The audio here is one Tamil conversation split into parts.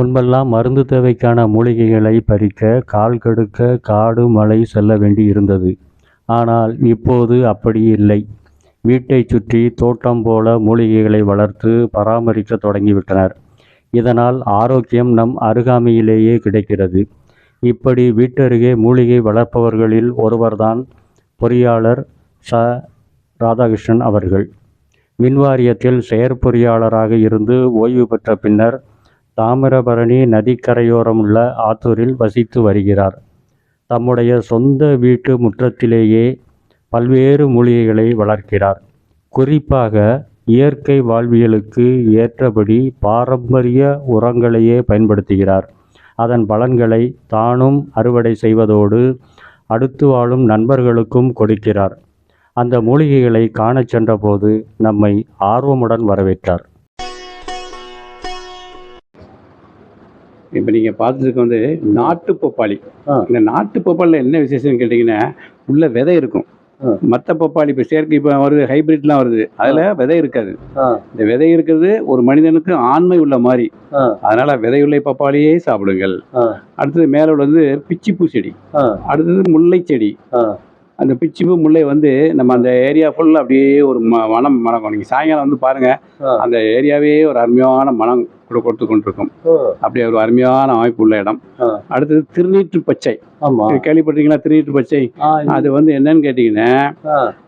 முன்பெல்லாம் மருந்து தேவைக்கான மூலிகைகளை பறிக்க கால் கெடுக்க காடு மலை செல்ல வேண்டி இருந்தது ஆனால் இப்போது அப்படி இல்லை. வீட்டைச் சுற்றி தோட்டம் போல மூலிகைகளை வளர்த்து பராமரிக்க தொடங்கிவிட்டனர். இதனால் ஆரோக்கியம் நம் அருகாமையிலேயே கிடைக்கிறது. இப்படி வீட்டருகே மூலிகை வளர்ப்பவர்களில் ஒருவர்தான் பொறியாளர் ச. ராதாகிருஷ்ணன் அவர்கள். மின்வாரியத்தில் செயற்பொறியாளராக இருந்து ஓய்வு பெற்ற பின்னர் தாமிரபரணி நதிக்கரையோரமுள்ள ஆத்தூரில் வசித்து வருகிறார். தம்முடைய சொந்த வீட்டு முற்றத்திலேயே பல்வேறு மூலிகைகளை வளர்க்கிறார். குறிப்பாக இயற்கை வாழ்வியலுக்கு ஏற்றபடி பாரம்பரிய உரங்களையே பயன்படுத்துகிறார். அதன் பலன்களை தானும் அறுவடை செய்வதோடு அடுத்து வாழும் நண்பர்களுக்கும் கொடுக்கிறார். அந்த மூலிகைகளை காணச் சென்றபோது நம்மை ஆர்வமுடன் வரவேற்றார். இப்போ நீங்கள் பார்த்துருக்கு வந்து நாட்டு பப்பாளி. இந்த நாட்டு பப்பாளியில் என்ன விசேஷம்னு கேட்டிங்கன்னா உள்ள விதை இருக்கும். மற்ற பப்பாளி இப்போ செயற்கை இப்போ வருது ஹைபிரிட்லாம் வருது. அதில் விதை இருக்காது. இந்த விதை இருக்கிறது ஒரு மனிதனுக்கு ஆண்மை உள்ள மாதிரி அதனால விதையுள்ள பப்பாளியே சாப்பிடுங்கள். அடுத்தது மேலே உள்ளது பிச்சிப்பூ செடி. அடுத்தது முல்லை செடி. அந்த பிச்சிப்பூ முல்லை வந்து நம்ம அந்த ஏரியா ஃபுல்லாக அப்படியே ஒரு மனம் மணக்கும் நீங்கள் சாயங்காலம் வந்து பாருங்கள். அந்த ஏரியாவே ஒரு அருமையான மனம் கொடுத்து கொண்டிருக்கும். ஓ அப்படியே ஒரு அருமையான அமைப்பு உள்ள இடம். அடுத்தது திருநீற்று பச்சை. கேள்விப்பட்டீங்களா திருநீற்று பச்சை? அது வந்து என்னன்னு கேட்டிங்கன்னா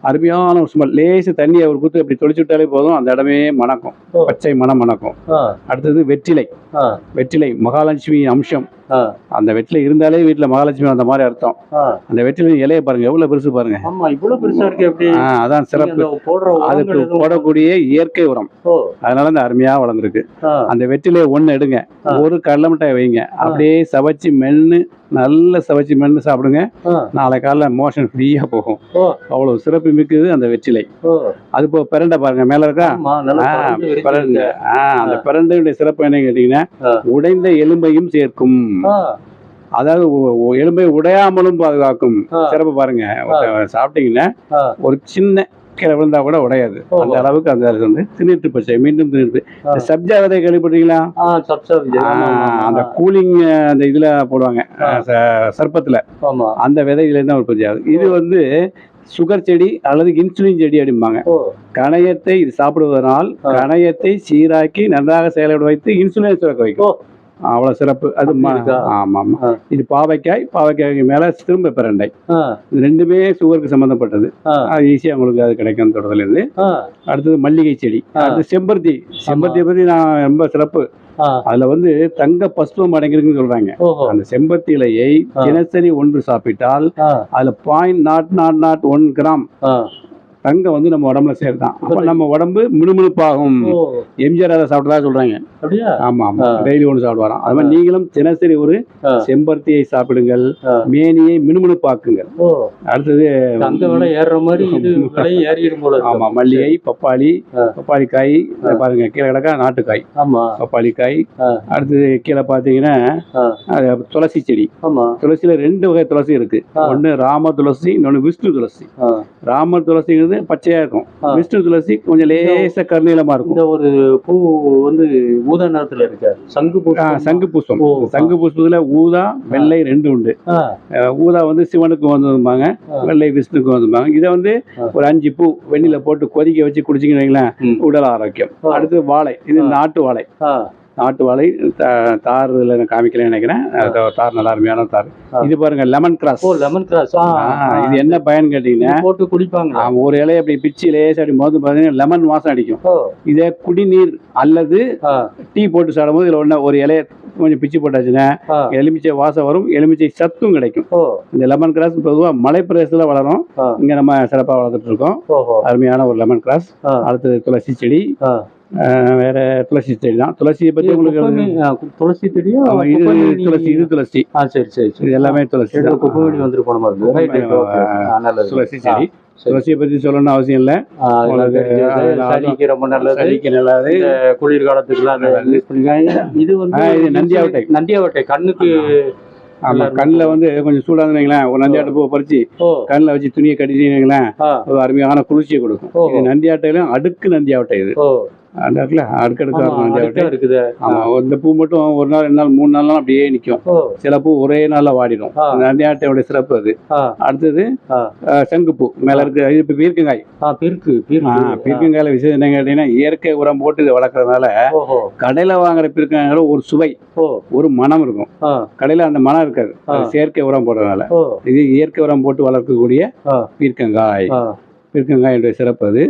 அருமையான ஒரு ஸ்மெல் லேசு தண்ணியை ஒரு குத்து அப்படி தொளிச்சு விட்டாலே போதும் அந்த இடமே மணக்கும். பச்சை மனம் மணக்கும். அடுத்தது வெற்றிலை. வெற்றிலை மகாலட்சுமி அம்சம். அந்த வெற்றிலை இருந்தாலே வீட்டில் மகாலட்சுமி அந்த மாதிரி அர்த்தம். அந்த வெற்றிலை இலையை பாருங்க எவ்வளோ பெருசு பாருங்க. அதான் சிறப்பு. அந்த அதுக்கு போடக்கூடிய இயற்கை உரம். அதனால இந்த அருமையா வளர்ந்துருக்கு. அந்த வெற்றிலையை ஒன்று எடுங்க. ஒரு கடலை மிட்டாய் வைங்க. அப்படியே சவைச்சு மென்று நல்ல சவைச்சு மென்று சாப்பிடுங்க. நாளை காலைல மோஷன் ஃப்ரீயாக போகும். ஓ அவ்வளோ சிறப்பு மிக்கது அந்த வெற்றிலை. அது இப்போ பிரண்டை பாருங்க மேலே இருக்கா? பிரண்டை. ஆ அந்த பிரண்டையுடைய சிறப்பு என்ன கேட்டிங்கன்னா. உடைந்த எலும்பையும் சேர்க்கும். அதாவது எலும்பை உடையாமலும் பாதுகாக்கும். சிறப்பு பாருங்க. சாப்பிட்டீங்கன்னா ஒரு சின்ன கீழே விழுந்தா கூட உடையாது. அந்த அளவுக்கு அந்த வந்து திணிட்டு பச்சை. மீண்டும் திணிட்டு. சப்ஜா விதை கேள்விப்பட்டீங்களா. அந்த கூலிங் அந்த இதுல போடுவாங்க. சர்ப்பத்துல. அந்த விதையில இருந்து உற்பத்தி ஆகுது இது வந்து சுகர் செடி அல்லது இன்சுலின் செடி அப்படிம்பாங்க. கணையத்தை இது சாப்பிடுவதனால். கணையத்தை சீராக்கி நன்றாக செயல்பட வைத்து இன்சுலினை சுரக்க வைக்கும். அவ்வளவு சிறப்பு. அது? ஆமா ஆமா ஆ. இது பாவைக்காய் பாவைக்காய்க்கு மேல திரும்ப பிரண்டை. இது ரெண்டுமே சுகருக்கு சம்பந்தப்பட்டது. அது ஈஸியாக உங்களுக்கு அது கிடைக்கும் தொடர்ல இருந்து. ஆ. அடுத்தது மல்லிகை செடி. அடுத்து செம்பருத்தி. செம்பருத்தியை பத்தி நான் ரொம்ப சிறப்பு. அதுல வந்து தங்க பஸ்பம் அடங்கிருக்குன்னு சொல்றாங்க. அந்த செம்பருத்தி இலையை. தினசரி ஒன்று சாப்பிட்டால் அதுல point nought nought nought one gram தங்கம் வந்து நம்ம உடம்புல சேர்த்தான் அப்ப நம்ம உடம்பு மினுமினுப்பாகும் எம்ஜிஆர் அதை சாப்பிட்டதா சொல்றாங்க. ஆமா ஆமா. டெய்லி ஒன்று சாப்பிடுவாராம். அது மாதிரி நீங்களும் தினசரி ஒரு. செம்பருத்தியை சாப்பிடுங்கள். மேனியை மினுமினுப்பாக்குங்கள் அடுத்தது ஏறுற மாதிரி. ஆமா மல்லிகை பப்பாளி. பப்பாளி காய் பாருங்க கீழே கிடக்கா நாட்டுக்காய். ஆமா. பப்பாளி காய். அடுத்தது கீழே. அது துளசி செடி. ஆமா. துளசியில ரெண்டு வகை துளசி இருக்கு. ஆ. ஒன்று ராம துளசி இன்னொன்று விஷ்ணு துளசி. ராம துளசிங்கிறது பச்சையா இருக்கும் ஆ. விஷ்ணு துளசி கொஞ்சம் லேச கருநீளமா இருக்கும் இந்த ஒரு பூ வந்து ஊதா நிறத்துல இருக்கு சங்கு பூ சங்கு ஓ. சங்கு புஷ்பத்துல ஊதா வெள்ளை ரெண்டு உண்டு ஊதா வந்து சிவனுக்கு வந்துருப்பாங்க. வெள்ளை விஷ்ணுக்கு வந்துருப்பாங்க இதை வந்து. ஒரு அஞ்சு பூ வெண்ணில போட்டு கொதிக்க வச்சு குடிச்சிங்கன்னு. உடல் ஆரோக்கியம். அடுத்து வாழை இது. நாட்டு வாழை நாட்டு வாழை தார் இதில் காமிக்கலன்னு நினைக்கிறேன். தார் நல்லா அருமையான தார். இது பாருங்க லெமன் கிராஸ் ஓ லெமன் கிராஸ். இது என்ன பயன் கேட்டீங்கன்னா போட்டு குடிப்பாங்க ஒரு இலையை அப்படி பிச்சு லேசா அப்படி மோது பார்த்தீங்கன்னா லெமன் வாசம் அடிக்கும். இதே குடிநீர் அல்லது டீ போட்டு சாப்பிடும்போது இதில் ஒன்று ஒரு இலையை கொஞ்சம் பிச்சு போட்டாச்சுன்னா எலுமிச்சை வாசம் வரும் எலுமிச்சை சத்தும் கிடைக்கும். இந்த லெமன் கிராஸ் பொதுவாக மலைப்பிரதேசத்தில் வளரும். இங்கே நம்ம சிறப்பாக வளர்த்துட்டு இருக்கோம் அருமையான ஒரு லெமன் கிராஸ் அடுத்தது துளசி செடி. வேற துளசி செடி தான். துளசியை இது உங்களுக்கு துளசி தெரியும் ஆமா, இது துளசி இது துளசி. சரி சரி இது எல்லாமே துளசி வந்துட்டு போன மாதிரி. துளசி செடி. துளசியை பற்றி சொல்லணும்னு அவசியம் இல்லை. சளிக்கு ரொம்ப நல்லது. சளிக்கு நல்லது. யூஸ் பண்ணிக்கலாம் இது வந்து இது நந்தியாவட்டை. நந்தியாவட்டை கண்ணுக்கு ஆமா. கண்ணில் வந்து கொஞ்சம் சூடாக வைங்களேன். ஒரு நந்தியாட்டை பூவை பறிச்சு கண்ணில் வச்சு துணியை கட்டிட்டீங்களேன் ஒரு அருமையான குளிர்ச்சியை கொடுக்கும். நந்தியாட்டையிலும் அடுக்கு நந்தியாவட்டை இது. இடத்துல அடுக்கடுக்கா. இருக்குது. ஆமா இந்த பூ மட்டும் ஒரு நாள் ரெண்டு நாள் மூணு நாள்லாம் அப்படியே நிற்கும் சில பூ ஒரே நாள்ல வாடிடும். நந்தியாட்டையோட சிறப்பு அது. அடுத்தது சங்குப்பூ. மேல இருக்கு இது இப்போ பீர்க்கங்காய் பிற்கு பீர்க்கங்காயில விஷயம் என்ன கேட்டீங்கன்னா இயற்கை உரம் போட்டு இதை வளர்க்குறதுனால கடையில வாங்குற பீர்க்கங்காயில ஒரு சுவை ஒரு மனம் இருக்கும். கடையில அந்த மனம் இருக்காது. செயற்கை உரம் போடுறதுனால. இது இயற்கை உரம் போட்டு வளர்க்கக்கூடிய. பீர்க்கங்காய். ஆ. பீர்க்கங்காயுடைய சிறப்பு அது.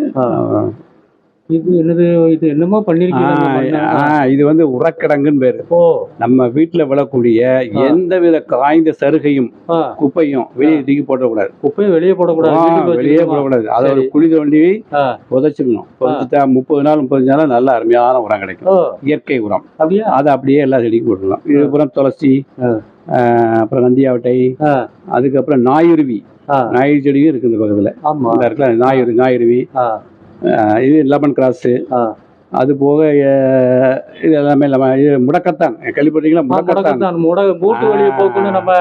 இது என்னது இது என்னமோ பண்ணிருக்கீங்க இது வந்து உரக்கிடங்குன்னு பேரு. ஓ. நம்ம வீட்டுல விழக்கூடிய ஆ. எந்தவித காய்ந்த சருகையும் குப்பையும் வெளியே தூக்கி போடக்கூடாது குப்பையை வெளியே போடக்கூடாது வெளியே? போடக்கூடாது. அதை ஒரு. குழி தோண்டி புதைச்சிடணும் புதைச்சிட்டா முப்பது நாள் முப்பது நாள் நல்ல அருமையான உரம் கிடைக்கும். இயற்கை உரம். அப்படியா? அதை அப்படியே எல்லா செடிக்கும் போட்டுடலாம் இது அப்புறம் துளசி அப்புறம் நந்தியாவட்டை அதுக்கப்புறம் நாயுருவி. நாயுரு செடியும் இருக்கு இந்த பக்கத்துல ஆமா. நாயுரு நாயுருவி. இது லெமன் கிராஸ். அது போக இது எல்லாமே லெம இது முடக்கத்தான். கேள்விப்பட்டீங்களா முடக்கத்தான். முட மூட்டு வழியை. போக்குன்னு நம்ம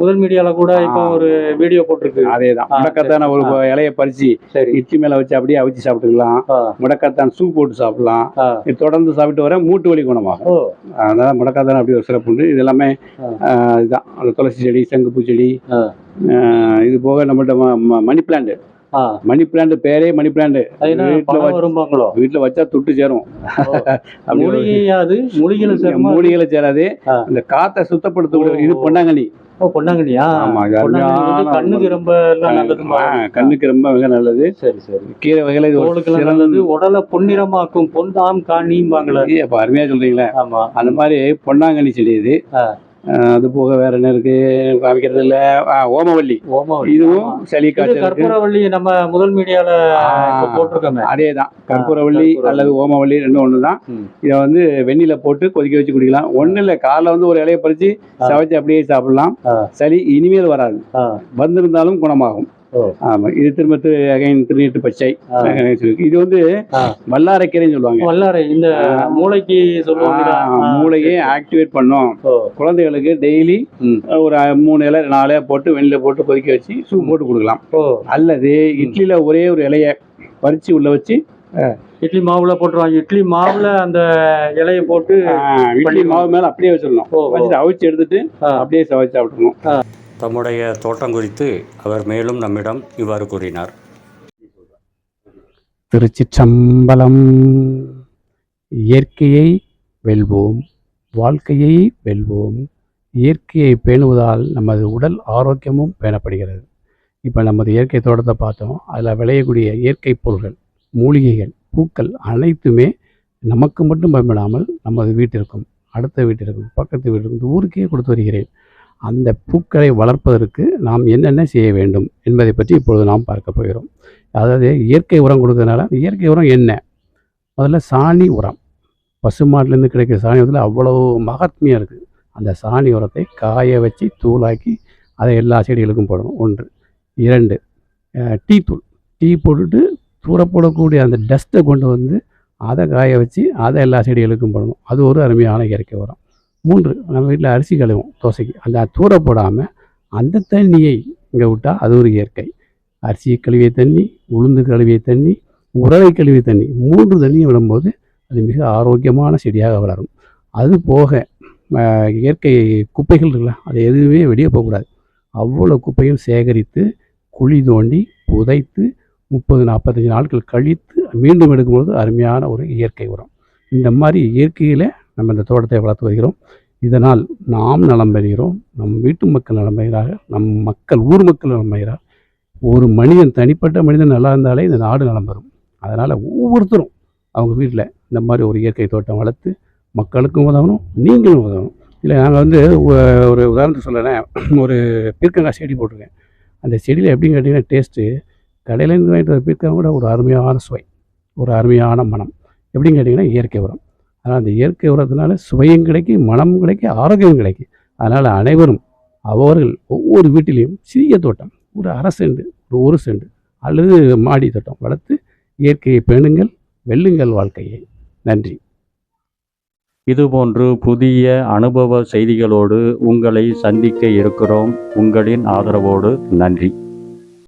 முதல் மீடியால கூட இப்போ. ஒரு வீடியோ போட்டிருக்கு. அதே தான் முடக்கத்தான ஒரு. இலையை பறிச்சு இட்லி மேல வச்சு அப்படியே அவிச்சு சாப்பிட்டுக்கலாம். முடக்கத்தான் சூப் போட்டு சாப்பிடலாம். இது தொடர்ந்து சாப்பிட்டு வர மூட்டு வலி குணமாகும். அதனால முடக்காத்தான் அப்படி ஒரு சிறப்பு உண்டு. இது எல்லாமே இதுதான். அந்த துளசி செடி சங்குப்பூ செடி இது போக நம்மள்ட்ட மணி பிளான்ட். மணி பிளான்ட் பேரே மணி பிளான்ட். வீட்டுல வீட்டுல வச்சா துட்டு சேரும். அப்படி ஒரு- மூலிகையா அது மூலிகையில மூலிகையில சேராது. இந்த காத்தை சுத்தப்படுத்தக்கூடிய இது. பொன்னாங்கண்ணி. ஓ பொன்னாங்கண்ணியா? ஆமா, கண்ணுக்கு ரொம்ப ஆ, கண்ணுக்கு ரொம்ப மிக நல்லது. சரி சரி. கீரை வகையில இது நல்லது. உடலை பொன்னிறமாக்கும் பொன்தாம் காணிம்பாங்களே. ஏய், அப்ப அருமையா சொல்றீங்களே. ஆமா. அந்த மாதிரி பொன்னாங்கண்ணி செடி இது. அது போக வேற என்ன இருக்கு? காமிக்கிறது இல்ல. ஓமவல்லி. ஓமா இதுவும் சளி இது காய்ச்சலுக்கு கற்பூரவள்ளி நம்ம முதல் மீடியால போட்டிருக்கோமே. அதே தான் கற்பூரவள்ளி. அல்லது ஓமவல்லி ரெண்டும் ஒன்று தான் ம். இதை வந்து வெந்நில போட்டு கொதிக்க வச்சு குடிக்கலாம். ஒன்றும் இல்லை. காலைல வந்து ஒரு இலையை பறிச்சு. சவைச்சு அப்படியே சாப்பிடலாம். சளி இனிமேல் வராது. வந்திருந்தாலும் குணமாகும். ஆமா இது திரும்ப திரு அகைன் திருநீட்டு பச்சை. இது வந்து. வல்லாரைக்கீரைன்னு சொல்லுவாங்க. வல்லாரை இந்த மூளைக்கு சொல்லுவாங்க மூளையை ஆக்டிவேட் பண்ணும். குழந்தைகளுக்கு டெய்லி. ஒரு மூணு இலை நாலு போட்டு வெண்ணில போட்டு கொதிக்க வச்சு சூப் போட்டு கொடுக்கலாம். அல்லது இட்லியில ஒரே ஒரு இலைய பறிச்சு உள்ள வச்சு இட்லி மாவுல போட்டுருவாங்க. இட்லி மாவுல அந்த இலைய போட்டு இட்லி மாவு மேல அப்படியே வச்சிடணும். வச்சுட்டு அவிச்சு எடுத்துட்டு. அப்படியே சவைச்சு சாப்பிடணும் தம்முடைய தோட்டம் குறித்து அவர் மேலும் நம்மிடம் இவ்வாறு கூறினார். திருச்சிற்றம்பலம். இயற்கையை வெல்வோம் வாழ்க்கையை வெல்வோம். இயற்கையை பேணுவதால் நமது உடல் ஆரோக்கியமும் பேணப்படுகிறது. இப்போ நமது இயற்கை தோட்டத்தை பார்த்தோம். அதில் விளையக்கூடிய இயற்கை பொருள்கள் மூலிகைகள் பூக்கள் அனைத்துமே நமக்கு மட்டும் பயன்படாமல் நமது வீட்டிற்கும் அடுத்த வீட்டிற்கும் பக்கத்து வீட்டிற்கும் இந்த ஊருக்கே கொடுத்து வருகிறேன். அந்த பூக்களை வளர்ப்பதற்கு நாம் என்னென்ன செய்ய வேண்டும் என்பதை பற்றி இப்பொழுது நாம் பார்க்க போகிறோம். அதாவது இயற்கை உரம் கொடுக்கறதுனால இயற்கை உரம் என்ன? முதல்ல சாணி உரம். பசுமாட்டிலேருந்து கிடைக்கிற சாணி உரத்தில் அவ்வளோ மகாத்மியம் இருக்குது அந்த சாணி உரத்தை காய வச்சு தூளாக்கி அதை எல்லா செடிகளுக்கும் போடணும். ஒன்று. இரண்டு டீ தூள். டீ போட்டுட்டு தூரப்படக்கூடிய அந்த டஸ்ட்டை கொண்டு வந்து அதை காய வச்சு அதை எல்லா செடிகளுக்கும் போடணும். அது ஒரு அருமையான இயற்கை உரம். மூன்று நம்ம வீட்டில் அரிசி கழுவும் தோசைக்கு. அந்த தூர போடாமல் அந்த தண்ணியை இங்கே விட்டால் அது ஒரு இயற்கை. அரிசி கழுவிய தண்ணி உளுந்து கழுவிய தண்ணி உறவை கழுவிய தண்ணி மூன்று தண்ணியும் விடும்போது அது மிக ஆரோக்கியமான செடியாக வளரும். அது போக இயற்கை குப்பைகள் இருக்குல்ல அது எதுவுமே வெளியே போகக்கூடாது. அவ்வளோ குப்பையும் சேகரித்து குழி தோண்டி புதைத்து முப்பது நாற்பத்தஞ்சு நாட்கள் கழித்து மீண்டும் எடுக்கும்போது அருமையான ஒரு இயற்கை உரம். இந்த மாதிரி இயற்கையில் நம்ம இந்த தோட்டத்தை வளர்த்து வருகிறோம். இதனால் நாம் நலம் பெறுகிறோம். நம் வீட்டு மக்கள் நலம் பெறுகிறாக நம் மக்கள் ஊர் மக்கள் நலம் பெறுகிறார் ஒரு மனிதன் தனிப்பட்ட மனிதன் நல்லா இருந்தாலே இந்த நாடு நலம் பெறும். அதனால் ஒவ்வொருத்தரும் அவங்க வீட்டில் இந்த மாதிரி ஒரு இயற்கை தோட்டம் வளர்த்து மக்களுக்கும் உதவணும் நீங்களும் உதவணும். இல்லை நாங்கள் வந்து ஒரு உதாரணத்துக்கு சொல்கிறேன் ஒரு பீர்க்கங்காய் செடி போட்டிருக்கேன். அந்த செடியில் எப்படின்னு கேட்டிங்கன்னா டேஸ்ட்டு கடையிலேருந்து வாங்கிட்டு வர பீர்க்கங்காய் கூட ஒரு அருமையான சுவை ஒரு அருமையான மனம் எப்படின்னு கேட்டிங்கன்னா இயற்கை உரம். அதனால் அந்த இயற்கை உரத்தினால சுவையும் கிடைக்கும் மனமும் கிடைக்கும் ஆரோக்கியமும் கிடைக்கும் அதனால் அனைவரும் அவர்கள் ஒவ்வொரு வீட்டிலையும் சிறிய தோட்டம் ஒரு அரை செண்டு ஒரு ஒரு செண்டு அல்லது மாடி தோட்டம் வளர்த்து இயற்கையை பேணுங்கள் வெல்லுங்கள் வாழ்க்கையை. நன்றி. இதுபோன்று புதிய அனுபவ செய்திகளோடு உங்களை சந்திக்க இருக்கிறோம். உங்களின் ஆதரவோடு நன்றி.